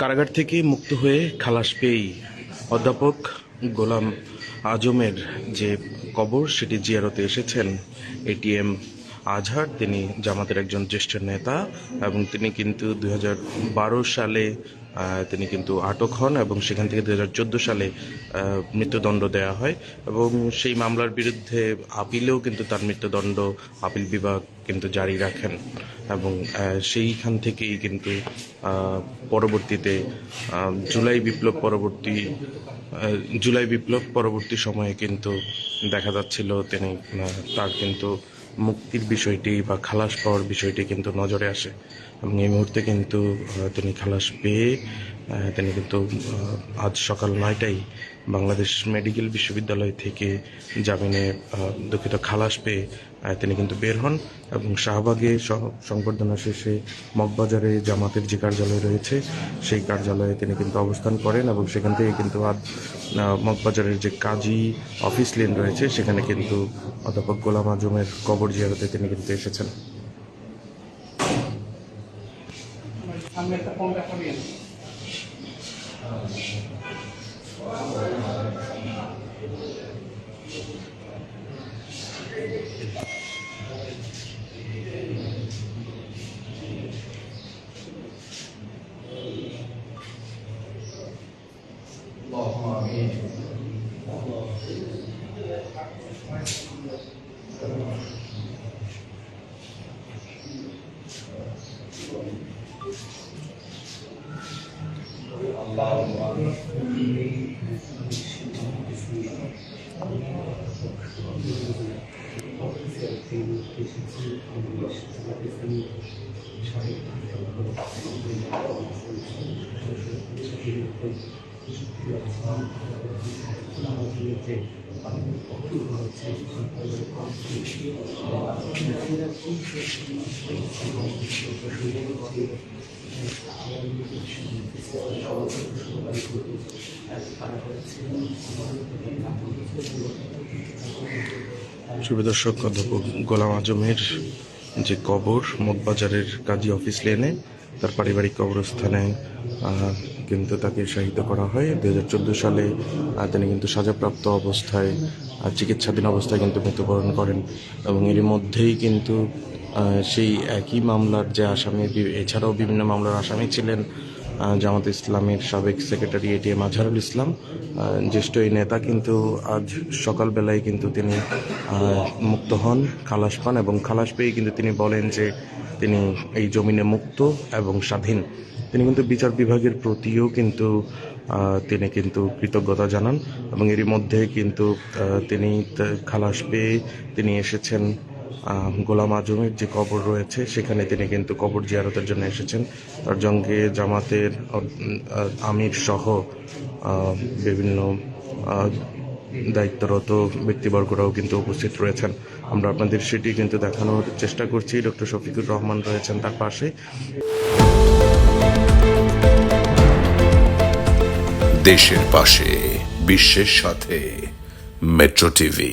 কারাগার থেকে মুক্ত হয়ে খালাস পেয়েই অধ্যাপক গোলাম আজমের যে কবর সেটি জিয়ারতে এসেছেন এটিএম আজহার। তিনি জামাতের একজন জ্যেষ্ঠ নেতা এবং তিনি কিন্তু দু হাজার বারো সালে তিনি কিন্তু আটক হন এবং সেখান থেকে দুই সালে মৃত্যুদণ্ড দেওয়া হয় এবং সেই মামলার বিরুদ্ধে আপিলেও কিন্তু তার মৃত্যুদণ্ড আপিল বিভাগ কিন্তু জারি রাখেন এবং সেইখান থেকেই কিন্তু পরবর্তীতে জুলাই বিপ্লব পরবর্তী জুলাই বিপ্লব পরবর্তী সময়ে কিন্তু দেখা যাচ্ছিল তিনি তার কিন্তু মুক্তির বিষয়টি বা খালাস পাওয়ার বিষয়টি কিন্তু নজরে আসে। এবং এই মুহূর্তে কিন্তু তিনি খালাস পেয়ে তিনি কিন্তু আজ সকাল নয়টায় বাংলাদেশ মেডিকেল বিশ্ববিদ্যালয় থেকে জামিনে দুঃখিত খালাস পেয়ে তিনি কিন্তু বের হন এবং শাহবাগে সংবর্ধনা শেষে মগবাজারে জামাতের যে কার্যালয় রয়েছে, সেই কার্যালয়ে তিনি কিন্তু অবস্থান করেন এবং সেখান থেকে কিন্তু আজ মগবাজারের যে কাজী অফিস লেন রয়েছে, সেখানে কিন্তু অধ্যাপক গোলাম আজমের কবর জিয়ারতে তিনি কিন্তু এসেছেন। সামনে একটা ফোন দেখা নিয়ে 我们每天都是学习，都是学习。我们都是，都是在这一些知识方面，我们都是在查阅大量的资料，我们都是从这些资料里面，我们都是在把我们所学到的知识去应用到实际的工作当中去。我们现在工作是，我们是都是我们搞的。দর্শক, অধ্যাপক গোলাম আজমের যে কবর মগবাজারের কাজী অফিস লেনে, তার পারিবারিক কবরস্থানে কিন্তু তাকে শাহিত করা হয়। দু হাজার চোদ্দ সালে তিনি কিন্তু সাজাপ্রাপ্ত অবস্থায় চিকিৎসাধীন অবস্থায় কিন্তু মৃত্যুবরণ করেন এবং এরই মধ্যেই কিন্তু সেই একই মামলার যে আসামি এছাড়াও বিভিন্ন মামলার আসামি ছিলেন জামাত ইসলামের সাবেক সেক্রেটারি এটিএম আজহারুল ইসলাম। জ্যেষ্ঠ এই নেতা কিন্তু আজ সকালবেলায় কিন্তু তিনি মুক্ত হন, খালাস পান এবং খালাস পেয়ে কিন্তু তিনি বলেন যে তিনি এই জমিনে মুক্ত এবং স্বাধীন। তিনি কিন্তু বিচার বিভাগের প্রতিও কিন্তু তিনি কিন্তু কৃতজ্ঞতা জানান এবং এরই মধ্যে কিন্তু তিনি খালাস পেয়ে তিনি এসেছেন গোলাম আজমের যে কবর রয়েছে, সেখানে তিনি কিন্তু কবর জিয়ারতের জন্য এসেছেন। তার সঙ্গে জামাতের আমির সহ বিভিন্ন দায়িত্বরত ব্যক্তিবর্গরাও কিন্তু উপস্থিত রয়েছেন। আমরা আপনাদের সেটি কিন্তু দেখানোর চেষ্টা করছি। ডক্টর শফিকুর রহমান রয়েছেন তার পাশে। দেশের পাশে, বিশ্বের সাথে, মেট্রো টিভি।